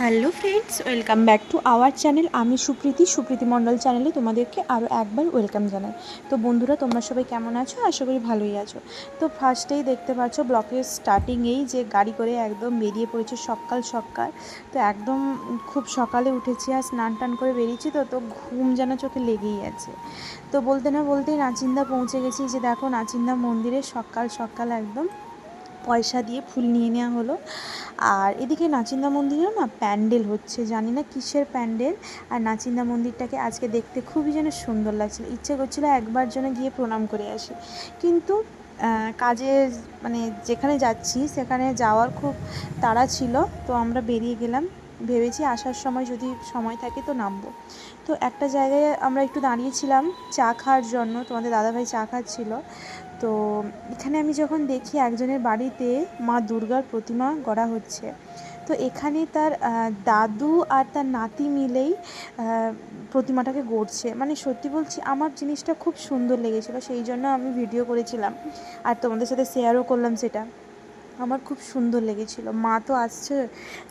Hello friends, welcome back to our channel. আমি সুপ্রীতি সুপ্রীতি মণ্ডল চ্যানেলে তোমাদেরকে আরও একবার ওয়েলকাম জানাই। তো বন্ধুরা, তোমরা সবাই কেমন আছো? আশা করি ভালোই আছো। তো ফার্স্টেই দেখতে পাচ্ছ, ব্লকের স্টার্টিংয়েই যে গাড়ি করে একদম বেরিয়ে পড়েছে সকাল সকাল। তো একদম খুব সকালে উঠেছি আর স্নান টান করে বেরিয়েছি তো তো ঘুম যেন চোখে লেগেই আছে। তো বলতে না বলতেই নাচিন্দা পৌঁছে গেছি। যে দেখো, নাচিন্দা মন্দিরে সকাল সকাল একদম পয়সা দিয়ে ফুল নিয়ে নেওয়া হলো। আর এদিকে নাচিন্দা মন্দিরেও না প্যান্ডেল হচ্ছে, জানি না কিসের প্যান্ডেল। আর নাচিন্দা মন্দিরটাকে আজকে দেখতে খুবই যেন সুন্দর লাগছিল। ইচ্ছে করছিল একবার যেন গিয়ে প্রণাম করে আসি। কিন্তু কাজে মানে যেখানে যাচ্ছি, সেখানে যাওয়ার খুব তাড়া ছিল। তো আমরা বেরিয়ে গেলাম। ভেবেছি আসার সময় যদি সময় থাকে তো নামবো। তো একটা জায়গায় আমরা একটু দাঁড়িয়েছিলাম, চা খাওয়ার জন্য, তোমাদের দাদাভাই চা খাচ্ছিল। তো এখানে আমি যখন দেখি একজনের বাড়িতে মা দুর্গার প্রতিমা গড়া হচ্ছে। তো এখানে তার দাদু আর তার নাতি মিলেই প্রতিমাটাকে গড়ছে। মানে সত্যি বলছি, আমার জিনিসটা খুব সুন্দর লেগেছিলো, সেই জন্য আমি ভিডিও করেছিলাম। আর তোমাদের সাথে শেয়ারও করলাম সেটা। আমার খুব সুন্দর লেগেছিলো। মা তো আসছে,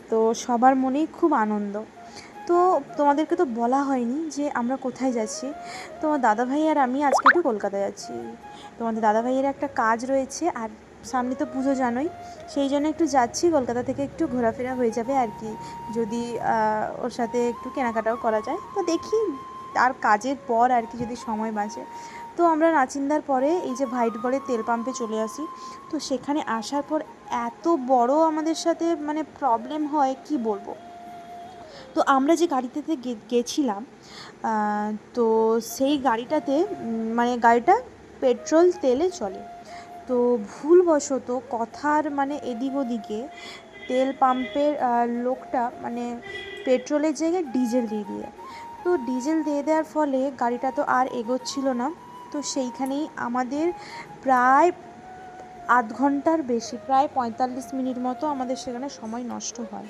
তো সবার মনেই খুব আনন্দ। তো তোমাদেরকে তো বলা হয়নি যে আমরা কোথায় যাচ্ছি। তোমার দাদাভাই আর আমি আজকে একটু কলকাতা যাচ্ছি। তোমাদের দাদাভাইয়ের একটা কাজ রয়েছে, আর সামনে তো পুজো জানোই, সেই জন্য একটু যাচ্ছি। কলকাতা থেকে একটু ঘোরাফেরা হয়ে যাবে আর কি। যদি ওর সাথে একটু কেনাকাটাও করা যায়। তো দেখি, তার কাজের পর আর কি যদি সময় বাঁচে। তো আমরা নাচিন্দার পরে এই যে ভাইট বলে তেল পাম্পে চলে আসি। তো সেখানে আসার পর এত বড় আমাদের সাথে মানে প্রবলেম হয়, কি বলব? তো আমরা যে গাড়িটাতে গেছিলাম তো সেই গাড়িটাতে মানে গাড়িটা পেট্রোল তেলে চলে। তো ভুলবশত কথার মানে এদিক ওদিকে তেল পাম্পের লোকটা মানে পেট্রোলের জায়গায় ডিজেল দিয়ে দিয়ে। তো ডিজেল দিয়ে দেওয়ার ফলে গাড়িটা তো আর এগোচ্ছিল না। তো সেইখানেই আমাদের প্রায় আধ ঘণ্টার বেশি, প্রায় পঁয়তাল্লিশ মিনিট মতো আমাদের সেখানে সময় নষ্ট হয়।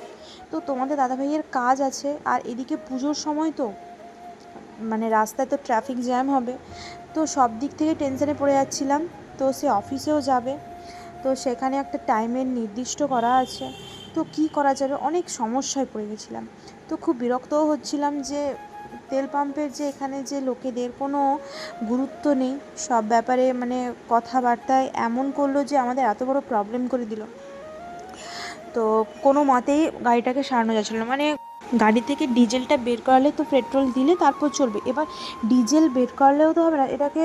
তো তোমাদের দাদাভাইয়ের কাজ আছে, আর এদিকে পুজোর সময় তো মানে রাস্তায় তো ট্রাফিক জ্যাম হবে। তো সব দিক থেকে টেনশনে পড়ে যাচ্ছিলাম, তো সে অফিসেও যাবে। তো সেখানে একটা টাইমের নির্দিষ্ট করা আছে। তো কি করা যাবে? অনেক সমস্যায় পড়ে গেছিলাম। তো খুব বিরক্তও হচ্ছিলাম যে তেল পাম্পের যে এখানে যে লোকেদের কোনো গুরুত্ব নেই, সব ব্যাপারে মানে কথাবার্তায় এমন করল যে আমাদের এত বড় প্রবলেম করে দিল। তো কোনো মতেই গাড়িটাকে সারানো যাচ্ছিল না। মানে গাড়ি থেকে ডিজেলটা বের করালে তো পেট্রোল দিলে তারপর চলবে। এবার ডিজেল বের করলেও তো হবে না, এটাকে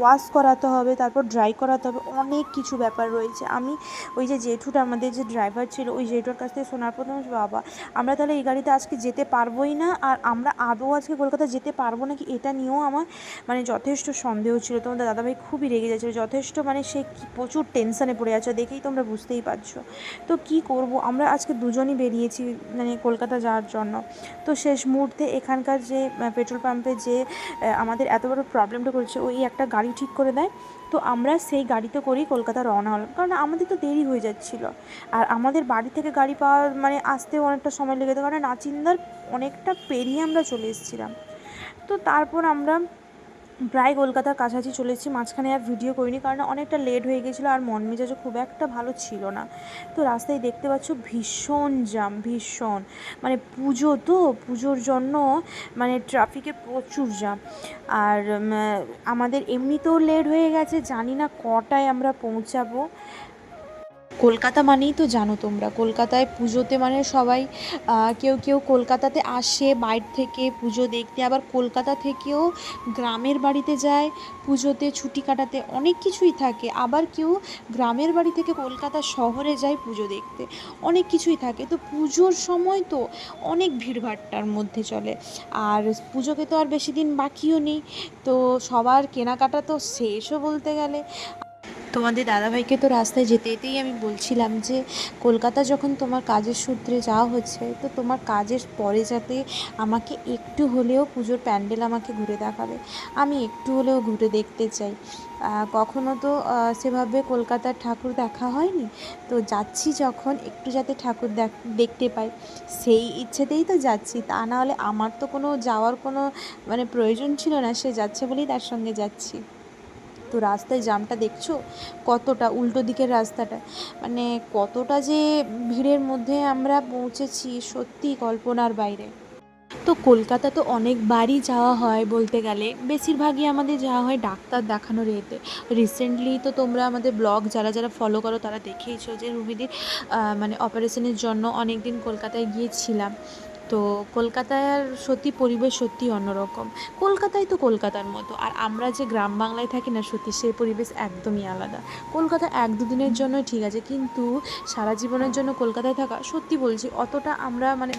ওয়াশ করাতে হবে, তারপর ড্রাই করাতে হবে, অনেক কিছু ব্যাপার রয়েছে। আমি ওই যে জেঠুটা, আমাদের যে ড্রাইভার ছিল, ওই জেঠুর কাছ থেকে শোনার প্রথম বাবা, আমরা তাহলে এই গাড়িতে আজকে যেতে পারবোই না, আর আমরা আদৌ আজকে কলকাতা যেতে পারব নাকি এটা নিয়েও আমার মানে যথেষ্ট সন্দেহ ছিল। তোমাদের দাদাভাই খুবই রেগে যাচ্ছিল যথেষ্ট মানে সে প্রচুর টেনশানে পড়ে আছে, দেখেই তোমরা বুঝতেই পারছ। তো কি করব? আমরা আজকে দুজনই বেরিয়েছি মানে কলকাতা যাওয়ার জন্য। তো শেষ মুহূর্তে এখানকার যে পেট্রোল পাম্পে যে আমাদের এত বড় প্রবলেমটা করেছে, ওই একটা গাড়ি ঠিক করে দেয়। তো আমরা সেই গাড়িতে করেই কলকাতা রওনা হলাম। কারণ আমাদের তো দেরি হয়ে যাচ্ছিল। আর আমাদের বাড়ি থেকে গাড়ি পাওয়া মানে আসতেও অনেকটা সময় লেগে যেত। কারণ নাচিন্দার অনেকটা পেরিয়ে আমরা চলে এসেছিলাম। তো তারপর আমরা প্রায় কলকাতার কাছাকাছি চলেছি, মাঝখানে আর ভিডিও করিনি কারণ অনেকটা লেট হয়ে গেছিল আর মন মেজাজও খুব একটা ভালো ছিল না। তো রাস্তায় দেখতে পাচ্ছ ভীষণ জাম ভীষণ। মানে পুজো তো, পুজোর জন্য মানে ট্রাফিকে প্রচুর জাম আর আমাদের এমনিতেও লেট হয়ে গেছে, জানি না কটায় আমরা পৌঁছাবো। কলকাতা মানেই তো জানো তোমরা। কলকাতায় পুজোতে মানে সবাই কেউ কেউ কলকাতাতে আসে বাইরে থেকে পুজো দেখতে, আবার কলকাতা থেকেও গ্রামের বাড়িতে যায়, পুজোতে ছুটি কাটাতে অনেক কিছুই থাকে। আবার কেউ গ্রামের বাড়ি থেকে কলকাতা শহরে যায় পুজো দেখতে, অনেক কিছুই থাকে। তো পুজোর সময় তো অনেক ভিড়ভাট্টার মধ্যে চলে। আর পুজোকে তো আর বেশি দিন বাকিও নেই। তো সবার কেনাকাটা তো শেষও বলতে গেলে। তোমাদের দাদাভাইকে তো রাস্তায় যেতে যেতেই আমি বলছিলাম যে, কলকাতা যখন তোমার কাজের সূত্রে যাওয়া হচ্ছে, তো তোমার কাজের পরে যাতে আমাকে একটু হলেও পুজোর প্যান্ডেল আমাকে ঘুরে দেখাবে। আমি একটু হলেও ঘুরে দেখতে চাই। কখনো তো সেভাবে কলকাতার ঠাকুর দেখা হয়নি। তো যাচ্ছি যখন একটু যাতে ঠাকুর দেখ- দেখতে পাই। সেই ইচ্ছেতেই তো যাচ্ছি। তা না হলে আমার তো কোনো যাওয়ার কোনো মানে প্রয়োজন ছিল না। সে যাচ্ছে বলেই তার সঙ্গে যাচ্ছি। তো রাস্তায় জামটা দেখছ? কতটা? উল্টো দিকের রাস্তাটা। মানে কতটা যে ভিড়ের মধ্যে আমরা পৌঁছেছি, সত্যি কল্পনার বাইরে। তো কলকাতা তো অনেকবারই যাওয়া হয় বলতে গেলে। বেশিরভাগই আমাদের যাওয়া হয় ডাক্তার দেখানোর এতে রিসেন্টলি তো তোমরা আমাদের ব্লগ যারা যারা ফলো করো, তারা দেখেইছো যে রুবিদির মানে অপারেশনের জন্য অনেক দিন কলকাতায় গিয়েছিলাম। তো কলকাতার সত্যি পরিবেশ সত্যি অন্যরকম। কলকাতায় তো কলকাতার মতো। আর আমরা যে গ্রাম বাংলায় থাকি না সত্যি, সেই পরিবেশ একদমই আলাদা। কলকাতা এক দুদিনের জন্য ঠিক আছে, কিন্তু সারা জীবনের জন্য কলকাতায় থাকা, সত্যি বলছি, অতটা আমরা মানে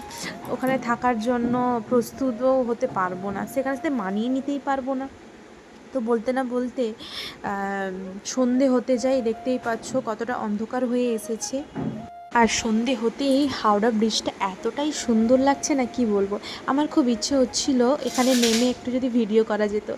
ওখানে থাকার জন্য প্রস্তুতও হতে পারব না। সেখানে সাথে মানিয়ে নিতেই পারব না। তো বলতে না বলতে সন্ধে হতে যাই, দেখতেই পাচ্ছ কতটা অন্ধকার হয়ে এসেছে। আর সন্ধে হতেই হাওড়া ব্রিজটা এতটাই সুন্দর লাগছে না কি বলব? আমার খুব ইচ্ছে হচ্ছিল এখানে নেমে একটু যদি ভিডিও করা যেত।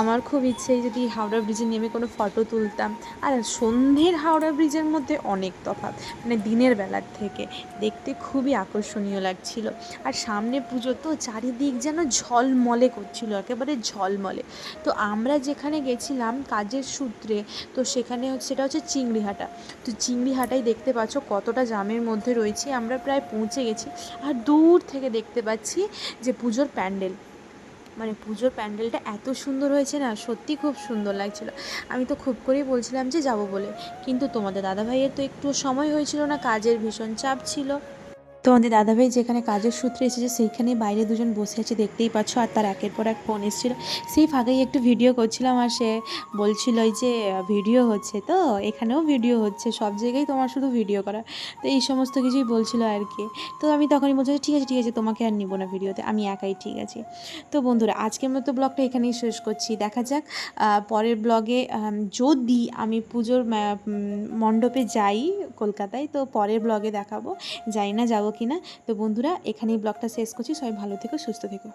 আমার খুব ইচ্ছে যদি হাওড়া ব্রিজে নেমে কোনো ফটো তুলতাম। আর সন্ধ্যের হাওড়া ব্রিজের মধ্যে অনেক তফাৎ মানে দিনের বেলার থেকে। দেখতে খুবই আকর্ষণীয় লাগছিল। আর সামনে পুজো তো চারিদিক যেন ঝলমলে করছিল, একেবারে ঝলমলে। তো আমরা যেখানে গেছিলাম কাজের সূত্রে, তো সেখানে সেটা হচ্ছে চিংড়িহাটা। তো চিংড়িহাটাই দেখতে পাচ্ছ কতটা জামের মধ্যে রয়েছি, আমরা প্রায় পৌঁছে গেছি। আর দূর থেকে দেখতে পাচ্ছি যে পুজোর প্যান্ডেল। মানে পুজোর প্যান্ডেলটা এত সুন্দর হয়েছে না, সত্যি খুব সুন্দর লাগছিল। আমি তো খুব করেই বলছিলাম যে যাব বলে। কিন্তু তোমাদের দাদাভাইয়ের তো একটু সময় হয়েছিল না, কাজের ভীষণ চাপ ছিল। তোমাদের দাদাভাই যেখানে কাজের সূত্রে এসেছে সেইখানে বাইরে দুজন বসে আছে, দেখতেই পাচ্ছ। আর তার একের পর এক ফোন এসেছিল। সেই ফাঁকেই একটু ভিডিও করছিলাম আর সে বলছিল যে ভিডিও হচ্ছে তো, এখানেও ভিডিও হচ্ছে, সব জায়গায় তোমার শুধু ভিডিও করা। তো এই সমস্ত কিছুই বলছিল আর কি। তো আমি তখনই বলছি, ঠিক আছে ঠিক আছে, তোমাকে আর নিব না ভিডিওতে আমি একাই ঠিক আছে। তো বন্ধুরা, আজকের মতো ব্লগটা এখানেই শেষ করছি। দেখা যাক পরের ব্লগে যদি আমি পুজোর মণ্ডপে যাই কলকাতায়, তো পরের ব্লগে দেখাবো। যাই না যাব কি না তো বন্ধুরা এখানেই ব্লগটা শেষ করছি। সবাই ভালো থেকো সুস্থ থেকো।